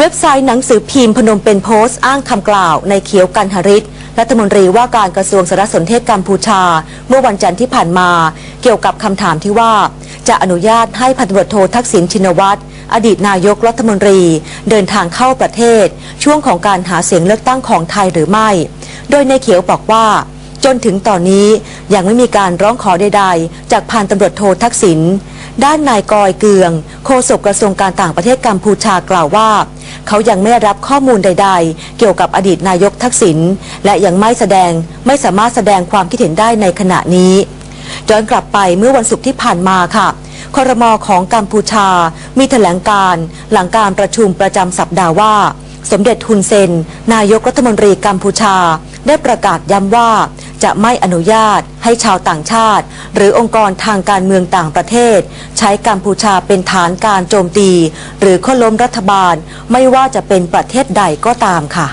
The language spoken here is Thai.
เว็บไซต์หนังสือพิมพ์พนมเป็นโพสต์อ้างคำกล่าวในเขียวกันหริศรัฐมนตรีว่าการกระทรวงสารสนเทศกัมพูชา เมื่อวันจันทร์ที่ผ่านมา เกี่ยวกับคำถามที่ว่า จะอนุญาตให้พันตำรวจโททักษิณชินวัตรอดีตนายกรัฐมนตรี เดินทางเข้าประเทศ ช่วงของการหาเสียงเลือกตั้งของไทยหรือไม่ โดยในเขียวบอกว่า นถึงตอนนี้ยังไม่มีการร้องขอใดๆ จากพันตำรวจโททักษิณด้านนายกอยเกือง โฆษกกระทรวงการต่างประเทศกัมพูชากล่าวว่า เขายังไม่รับข้อมูลใด ๆ เกี่ยวกับอดีตนายกทักษิณและยังไม่แสดงไม่สามารถแสดงความคิดเห็นได้ในขณะนี้ย้อนกลับไปเมื่อวันศุกร์ที่ผ่านมาค่ะครมอของกัมพูชา มีแถลงการหลังการประชุมประจำสัปดาห์ว่า สมเด็จฮุนเซน นายกรัฐมนตรีกัมพูชา ได้ประกาศย้ำว่า จะไม่อนุญาตให้ชาวต่างชาติ หรือองค์กรทางการเมืองต่างประเทศ ใช้กัมพูชาเป็นฐานการโจมตี หรือโค่นล้มรัฐบาล ไม่ว่าจะเป็นประเทศใดก็ตามค่ะ